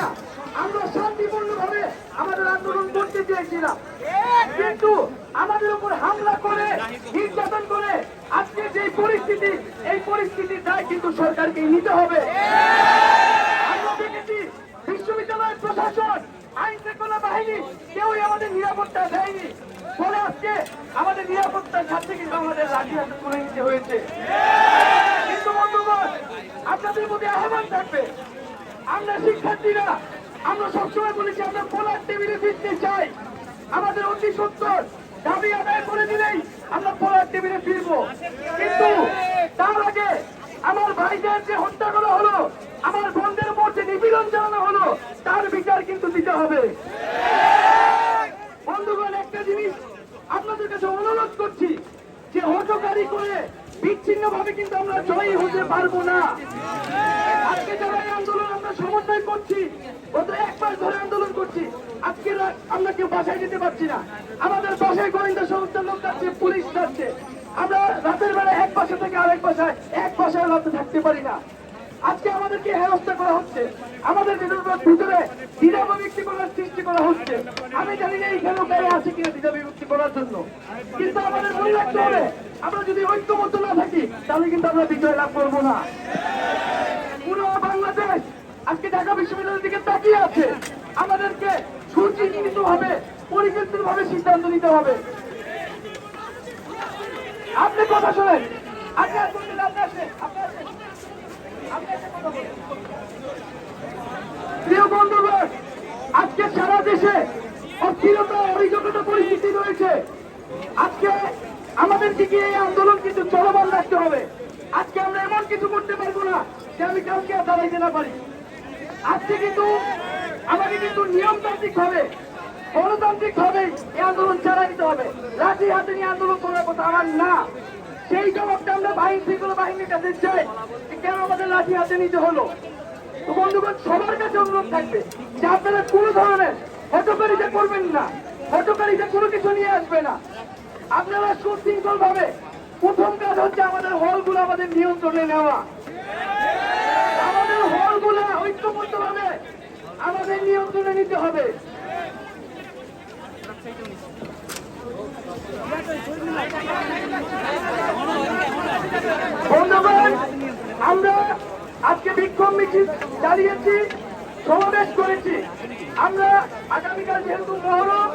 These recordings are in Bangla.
না আমরা শান্তিপূর্ণ ভাবে আমাদের আন্দোলন করতে চেয়েছিলাম। কিন্তু আমাদের উপর হামলা করে, নির্যাতন করে আজকে যে পরিস্থিতি, এই পরিস্থিতির দায় কিন্তু সরকারকে নিতে হবে। আমরা বিশ্ববিদ্যালয়ের প্রশাসন, আইন শৃঙ্খলা বাহিনী কেউই আমাদের নিরাপত্তা দেয়নি। ফলে আজকে আমাদের নিরাপত্তার সাথে কিন্তু আমাদের লাঠি হাতে তুলে নিতে হয়েছে। কিন্তু বন্ধুগণ, আপনাদের প্রতি আহ্বান থাকবে আমরা শিক্ষার্থীরা, আমরা সবসময় বলেছি, আমরা পোলার টেবিলে ফিরতে চাই। আমাদের অতি সত্তর, দাবি আদায় করে দিলেই আমরা পোলার টেবিলে ফিরবো। কিন্তু তার আগে আমার ভাইদের যে হত্যা করা হলো, আমার বোনদের উপর যে নিপীড়ন চালানো হলো, তার বিচার কিন্তু দিতে হবে। বন্ধুগণ, একটা জিনিস আপনাদের কাছে অনুরোধ করছি, যে হটকারি করে বিচ্ছিন্ন ভাবে কিন্তু আমরা জয়ী হতে পারব না। আজকে যারা এই আন্দোলন আমরা সমন্বয় করছি গত এক মাস ধরে আন্দোলন করছি। আজকে আমরা কেউ বাসায় যেতে পারছি না। আমাদের বাসায় গোয়েন্দা সংস্থার লোক যাচ্ছে, পুলিশ যাচ্ছে। আমরা রাতের বেলা এক বাসা থেকে আরেক বাসায়, এক বাসায় রাতে থাকতে পারি না। আজকে আমাদেরকে হেনস্থা করা হচ্ছে। আমাদের ভিতরে দ্বিধা বিভক্তি করার সৃষ্টি করা হচ্ছে। আমি জানি না এইখানে গায়ে আছে কিনা দ্বিধা বিভক্তি করার জন্য। কিন্তু আমাদের মনে রাখতে হবে, আমরা যদি ঐক্যবদ্ধ না থাকি, তাহলে কিন্তু আমরা বিজয় লাভ করব না। আজকে ঢাকা বিশ্ববিদ্যালয়ের দিকে তাকিয়ে আছে। আমাদেরকে সুচিন্তিত ভাবে পরিকল্পিত ভাবে সিদ্ধান্ত নিতে হবে। আপনি কথা শোনেন। আসুন, আপনি। প্রিয় বন্ধুগণ আজকে সারা দেশে অস্থিরতা অভিযোগতা পরিস্থিতি রয়েছে। আজকে আমাদের দিকে এই আন্দোলন কিন্তু চলমান রাখতে হবে। আজকে আমরা এমন কিছু করতে পারব না যে আমি কাউকে দাঁড়াইতে না পারি। আজকে কিন্তু আমাকে কিন্তু নিয়মতান্ত্রিক ভাবে, গণতান্ত্রিক ভাবে এই আন্দোলন চালাই দিতে হবে। লাঠি হাতে নিয়ে আন্দোলন করার কথা আমার না। সেই জবাবটা আমরা বাহিনী শৃঙ্খলা বাহিনীর কাছে চাই যে কেন আমাদের লাঠি হাতে নিতে হলো। বন্ধুগণ, সবার কাছে অনুরোধ থাকবে যে আপনারা কোনো ধরনের হটকারিতা করবেন না। হটকারিতা কোনো কিছু নিয়ে আসবে না। আপনারা সুশৃঙ্খল ভাবে প্রথম কাজ হচ্ছে আমাদের হলগুলো আমাদের নিয়ন্ত্রণে নেওয়া। হলগুলো ঐক্যবদ্ধ ভাবে আমাদের নিয়ন্ত্রণে নিতে হবে। বন্ধুগণ, আমরা আজকে বিক্ষোভ মিছিল চালিয়েছি সমাবেশ করেছি। আমরা আগামীকাল যেহেতু মহরম,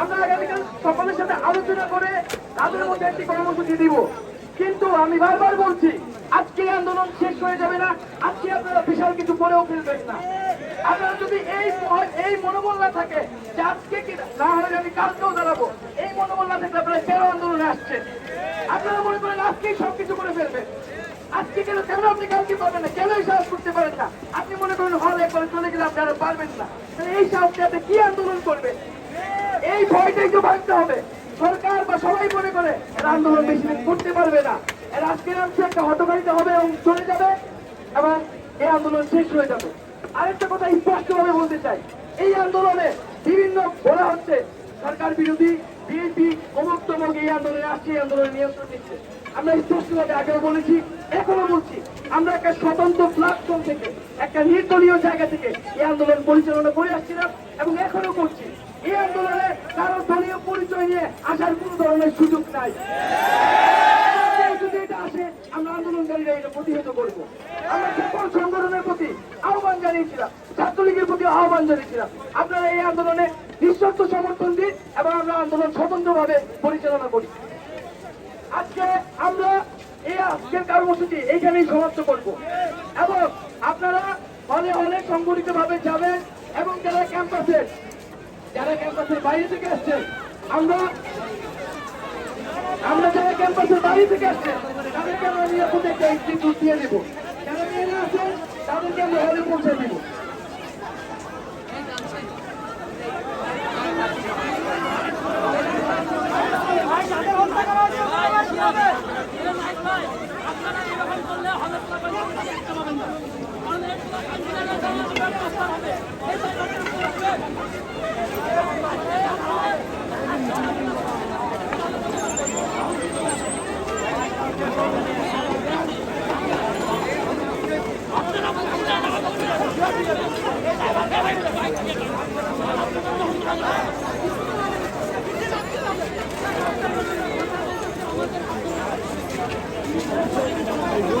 আমরা আগামীকাল সকলের সাথে আলোচনা করে তাদের মধ্যে একটি কর্মসূচি দিব। কিন্তু আমি বারবার বলছি আজকে আন্দোলন শেষ হয়ে যাবে না। আজকে আপনারা বিশাল কিছু করেও ফেলবেন না। আপনারা যদি এই এই মনোবল না থাকে যে আজকে না হলে আমি কালকেও দাঁড়াবো, এই মনোবল না থাকলে আপনারা কেন আন্দোলনে আসছেন? আপনারা মনে করেন আজকেই সবকিছু করে ফেলবেন। আজকে কেন কেন আপনি কালকে পারবেন না? কেন এই সাহস করতে পারেন না? আপনি মনে করেন হল একবার চলে গেলে আপনি আরও পারবেন না। এই সাহসে আপনি কি আন্দোলন করবেন? এই ভয়টাই তো ভাঙতে হবে। সরকার বা সবাই মনে করে, এরা আন্দোলন বেশি দিন করতে পারবে না। এর আজকের অংশ একটা হটকারিতা হবে এবং চলে যাবে এবং এই আন্দোলন শেষ হয়ে যাবে। আরেকটা কথা স্পষ্টভাবে বলতে চাই, এই আন্দোলনে বিভিন্ন বলা হচ্ছে, সরকার বিরোধী, বিএনপি, অমুক তমুক এই আন্দোলনে আসছে, এই আন্দোলনে নিয়ন্ত্রণ নিচ্ছে। আমরা স্পষ্টভাবে আগেও বলেছি এখনও বলছি, আমরা একটা স্বতন্ত্র প্ল্যাটফর্ম থেকে, একটা নির্দলীয় জায়গা থেকে এই আন্দোলন পরিচালনা করে আসছিলাম এবং এখনও করছি। এই আন্দোলনে কারও দলীয় পরিচয় নিয়ে আসার কোন ধরনের সুযোগ নাই। প্রতি আহ্বান জানিয়েছিলাম, ছাত্রলীগের প্রতি আহ্বান জানিয়েছিলাম। আপনারা এই আন্দোলনে নিঃশর্ত সমর্থন দিন এবং আমরা আন্দোলন স্বতন্ত্রভাবে পরিচালনা করি। আজকে আমরা এই আজকের কর্মসূচি এইখানেই সমাপ্ত করব। এবং আপনারা হলে হলে সংগঠিত ভাবে যাবেন এবং যারা ক্যাম্পাসের আমরা আমরা যারা ক্যাম্পাসের বাইরে থেকে আসছে, তাদেরকে আমরা নিরাপদে একটা ইনস্টিটিউট দিয়ে দেবো। যারা মেয়েরা আছে, তাদেরকে আমরা হলে পৌঁছে দেবো। আপনারা এরকম করলে Gracias.